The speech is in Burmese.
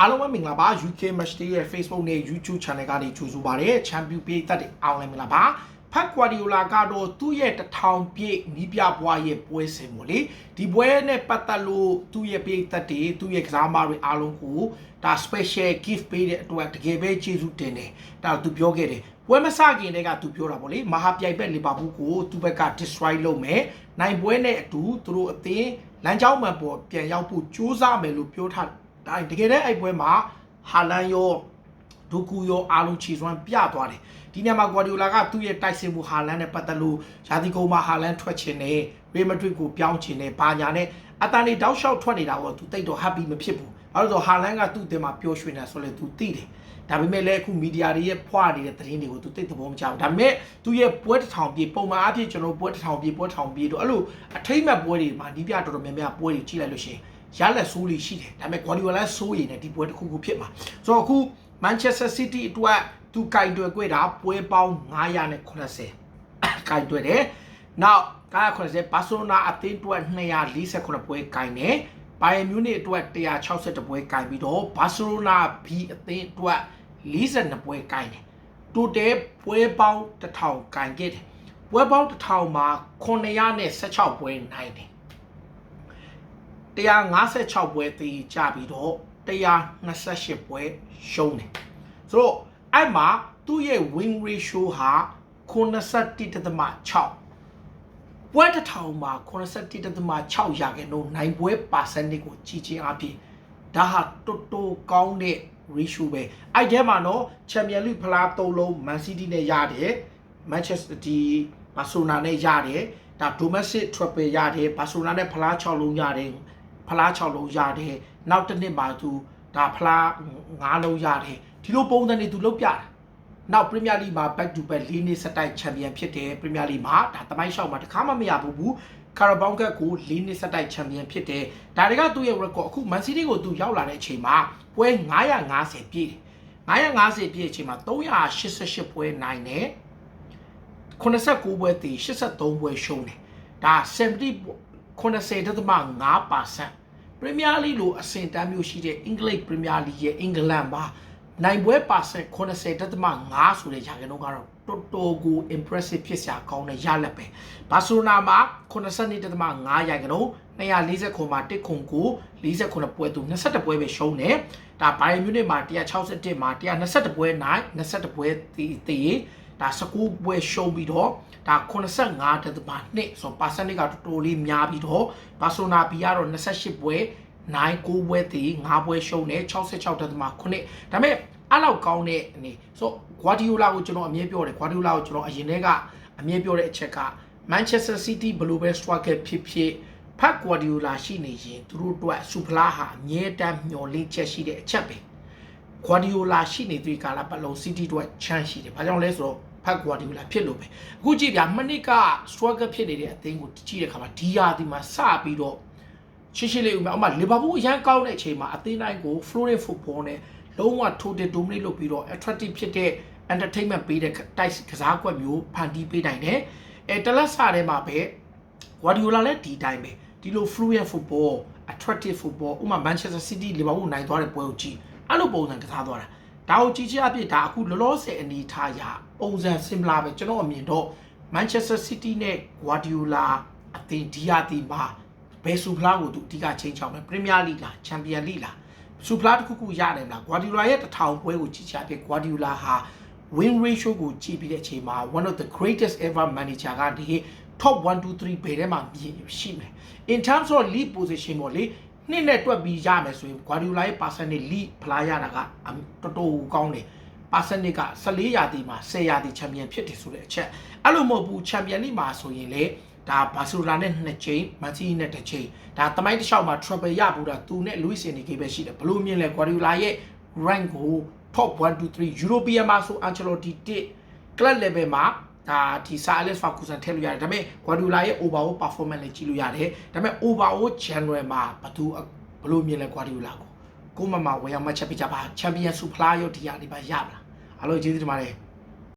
အားလုံးပဲမင်္ဂလာပါ UK Match Day ရဲ့ Facebook နဲ့ YouTube Channel ကနေကြိုဆိုပါရစေ။ Champion ပြည်သက်တွေအားလုံးမင်္ဂလာပါ။ဖက်ကွာဒီယိုလာကတော့သူ့ရဲ့တထောင်ပြည့်နီးပြဘွားရဲ့ပွဲစဉ်ပေါ့လေဒီပွဲနဲ့ပတ်သက်လို့သူ့ရဲ့ပြည်သက်တွေသူ့ရဲ့ကစားမတွေအားလုံးကိုဒါ special gift ပေးတဲ့အတွက်တကယ်ပဲကျေးဇူးတင်တယ်ဒါသူပြောခဲ့တယ်ပွဲမစခင်တည်းကသူပြောတာပေါ့လေမဟာပြိုင်ဘက်လီဗာပူးကိုသူ့ဘက်က destroy လုပ်မယ်နိုင်ပွဲနဲ့အတူသူတို့အသင်းလမ်းကြောင်းမှန်ပေါ်ပြန်ရောက်ဖို့ကြိုးစားမယ်လို့ပြောထား ဒါတကယ်တမ်းအဲ့ပွဲမှာဟာလန်ရောဒူကူရောအားလုံးခြေစွမ်းပြသွားတယ်ဒီညမှာဂွာဒီယိုလာကသူ့ရဲ့တိုက်စစ်မှုဟာလန်နဲ့ပတ်သက်လို့ယာတီကုန်းမှာဟာလန်ထွက်ချင်တယ်ရီမက်ဒရစ်ကိုပြောင်းချင်တယ်ဘာညာနဲ့အတန်လေးတောက်လျှောက်ထွက်နေတာကိုသူတိတ်တော့ happy မဖြစ်ဘူးဘာလို့လဲဆိုတော့ဟာလန်ကသူ့အတင်မှာပျော်ရွှင်နေဆိုလဲသူသိတယ်ဒါပေမဲ့လည်းအခုမီဒီယာတွေရဲ့ဖွာနေတဲ့သတင်းတွေကိုသူသိတဲ့ဘောမချဘူးဒါပေမဲ့သူရဲ့ပွဲတစ်ထောင်ပြေပုံမှန်အဖြစ်ကျွန်တော်ပွဲတစ်ထောင်ပြေပွဲတစ်ထောင်ပြေတော့အဲ့လိုအထိမ့်မဲ့ပွဲတွေမှာဒီပြတော်တော်များများပွဲတွေကြည့်လိုက်လို့ရှိရင် ရလက်ဆိုးလေးရှိတယ်ဒါပေမဲ့ Guardiola ဆိုးရည်နဲ့ဒီပွဲတစ်ခုခုဖြစ်မှာဆိုတော့အခု Manchester City အတွက်သူကင်တွယ်ခွင့်တာပွဲပေါင်း980ကင်တွယ်တယ်နောက်980 Barcelona အသင်းအတွက်248ပွဲကင်တယ် Bayern Munich အတွက်162ပွဲကင်ပြီးတော့ Barcelona B အသင်းအတွက်42ပွဲကင်တယ် total ပွဲပေါင်း1000ကင်ခဲ့တယ်ပွဲပေါင်း1000မှာ916ပွဲနိုင်တယ် 156ပွဲတည်ကြပြီးတော့128ပွဲရှုံးတယ်ဆိုတော့အဲ့မှာသူ့ရဲ့ win ratio ဟာ91.6ပွဲတစ်ထောင်မှာ91.6ရာခိုင်နှုန်းနိုင်ပွဲ percentage ကိုကြီးချင်းအဖြစ်ဒါဟာတော်တော်ကောင်းတဲ့ ratio ပဲအဲ့ထဲမှာနော် Champions League ဖလား၃လုံး Man City နဲ့ရတယ် Manchester ဒီ Barcelona နဲ့ရတယ်ဒါ domestic triple ရတယ်ဘာဆိုနာနဲ့ဖလား6လုံးရတယ် ဖလား6လုံးရတယ်နောက်တစ်နှစ်မှာသူဒါဖလား9လုံးရတယ်ဒီလိုပုံစံတွေသူလုပ်ပြတာနောက်ပရီးမီယာလိမှာ back to back ၄နှစ်ဆက်တိုက်ချန်ပီယံဖြစ်တယ်ပရီးမီယာလိမှာဒါတမိုင်းလျှောက်မှာတစ်ခါမှမရဘူးဘူးကာရာဘောင်ကတ်ကို၄နှစ်ဆက်တိုက်ချန်ပီယံဖြစ်တယ်ဒါတွေကသူ့ရဲ့ record အခု Man City ကိုသူရောက်လာတဲ့အချိန်မှာပွဲ950ပြည့်တယ်950ပြည့်အချိန်မှာ388ပွဲနိုင်တယ်89ပွဲတည်83ပွဲရှုံးတယ်ဒါ70 90.5% ပရီးမီယာလိလိုအဆင့်တန်းမျိုးရှိတဲ့အင်္ဂလိပ်ပရီးမီယာလိရဲ့အင်္ဂလန်မှာနိုင်ပွဲပါဆင့်90.5ဆိုတဲ့ရာခိုင်နှုန်းကတော့တော်တော်ကို impressive ဖြစ်စရာကောင်းတဲ့ရလက်ပဲဘာစီလိုနာမှာ92.5ရာခိုင်နှုန်း240ခုမှာတစ်ခုကို49ပွဲသူ21ပွဲပဲရှုံးတယ်ဒါဘိုင်ယန်မြူနစ်မှာ161မှာ121ပွဲနိုင်21ပွဲတည်တည် ဒါ19ပွဲရှုံးပြီးတော့ဒါ85တက်တပါနှစ်ဆိုပါစနစ်ကတော်တော်လေးများပြီးတော့ဘာဆိုနာဘီကတော့28ပွဲနိုင်9ပွဲတည်9ပွဲရှုံးတယ်66တက်တပါ9ဒါပေမဲ့အဲ့လောက်ကောင်းတဲ့အနေဆိုဂွာဒီယိုလာကိုကျွန်တော်အမြဲပြောတယ်ဂွာဒီယိုလာကိုကျွန်တော်အရင်တည်းကအမြဲပြောတဲ့အချက်က Manchester City ဘလိုပဲ struggle ဖြစ်ဖြစ်ဖက်ဂွာဒီယိုလာရှိနေရင်သူတို့အတွက်စူဖလားဟာအမြဲတမ်းမျှော်လင့်ချက်ရှိတဲ့အချက်ပဲဂွာဒီယိုလာရှိနေတဲ့ကာလပတ်လုံး City အတွက်ချမ်းရှိတယ်ဘာကြောင့်လဲဆိုတော့ ဖက်ဂွာဒီယိုလာဖြစ်လို့ပဲအခုကြည့်ဗျာမနစ်က struggle ဖြစ်နေတဲ့အသင်းကိုကြည့်တဲ့အခါမှာဒီယာဒီမှာစပြီးတော့ရှင်းရှင်းလေးဥမာဥမာလီဗာပူးအရန်ကောင်းတဲ့အချိန်မှာအသင်းတိုင်းကို Florida football နဲ့လုံးဝ total dominate လုပ်ပြီးတော့ attractive ဖြစ်တဲ့ entertainment ပေးတဲ့ type ကစားကွက်မျိုးဖန်တီးပေးနိုင်တယ်အဲတလက်စာထဲမှာပဲ Guardiola လည်းဒီတိုင်းပဲဒီလို fluent football attractive football ဥမာ Manchester City လီဗာပူးနိုင်သွားတဲ့ပွဲကိုကြည့်အဲ့လိုပုံစံကစားသွားတာ ဒါကိုကြည့်ချအဖြစ်ဒါအခုလောလောဆယ်အနေထားရပုံစံ similar ပဲကျွန်တော်အမြင်တော့ Manchester City နဲ့ Guardiola အသင်းဒီယာတီမှာဘယ်ဆူဖလားကိုသူအဓိကချိန်ချောင်းလဲ Premier League လား Champions League လားဆူဖလားတစ်ခုခုရတယ်မလား Guardiola ရဲ့တစ်ထောင်ပွဲကိုကြည့်ချအဖြစ် Guardiola ဟာ win ratio ကိုကြည့်ပြီးတဲ့အချိန်မှာ one of the greatest ever manager ကနေ top 1 2 3ဘယ်ထဲမှာမြင်ရှိမယ် in terms of lead position ပေါ့လေ နှစ်နဲ့တွက်ပြီးရမယ်ဆိုရင် Guardiola ရဲ့ percentage lead ဖလားရတာကတော်တော်ကောင်းတယ် percentage က14ရာသီမှာ10ရာသီချန်ပီယံဖြစ်တယ်ဆိုတဲ့အချက်အဲ့လိုမဟုတ်ဘူးချန်ပီယံလိမှာဆိုရင်လေဒါဘာစီလိုနာနဲ့2ချိန်မန်စီးနဲ့1ချိန်ဒါတမိုင်းတစ်လျှောက်မှာ triple ရဘူးတာသူနဲ့ Luis Enrique ပဲရှိတယ်ဘလို့မြင်လဲ Guardiola ရဲ့ rank ကို top 1 2 3 European မှာဆို Ancelotti 1 club level မှာ ဒါဒီ Sir Alex Ferguson ထည့်လို့ရတယ်ဒါပေမဲ့ Guardiola ရဲ့ overall performance လည်းကြည့်လို့ရတယ်ဒါပေမဲ့ overall general မှာဘသူဘလို့မြင်လဲ Guardiola ကိုကိုမမဝယ်ရမှချက်ပြကြပါ Champions Super ရောဒီရနေပါရပါလားအားလုံးကျေးဇူးတင်ပါတယ်